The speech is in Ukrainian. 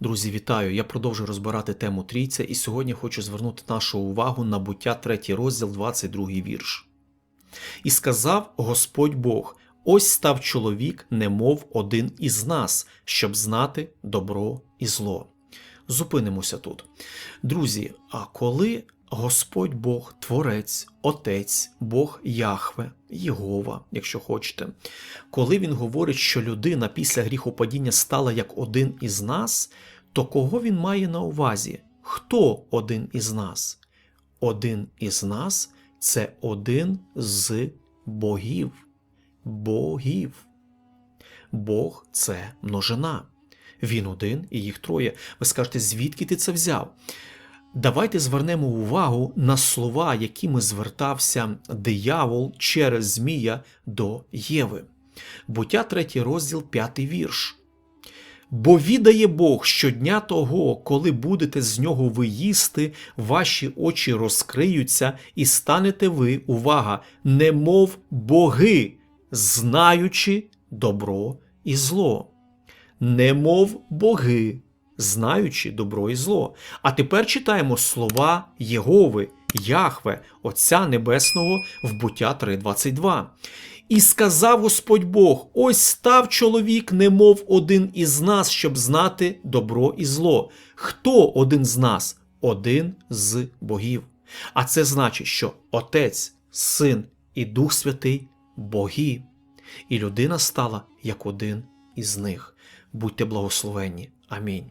Друзі, вітаю! Я продовжую розбирати тему трійця, і сьогодні хочу звернути нашу увагу на буття 3 розділ, 22 вірш. І сказав Господь Бог: ось став чоловік, немов один із нас, щоб знати добро і зло. Зупинимося тут. Друзі, а коли Господь Бог, Творець, Отець, Бог Яхве, Єгова, якщо хочете, коли він говорить, що людина після гріхопадіння стала як один із нас, то кого він має на увазі? Хто один із нас? Один із нас це один з богів. Богів. Бог це множина. Він один і їх троє. Ви скажете, звідки ти це взяв? Давайте звернемо увагу на слова, якими звертався диявол через Змія до Єви. Буття 3 розділ 5 вірш. Бо відає Бог щодня того, коли будете з нього ви їсти, ваші очі розкриються, і станете ви, увага, немов боги, знаючи добро і зло. Немов боги, знаючи добро і зло. А тепер читаємо слова Єгови, Яхве, Отця Небесного в буття 3.22. І сказав Господь Бог: ось став чоловік, немов один із нас, щоб знати добро і зло. Хто один з нас? Один з богів. А це значить, що Отець, Син і Дух Святий боги. І людина стала як один із них. Будьте благословенні. Амінь.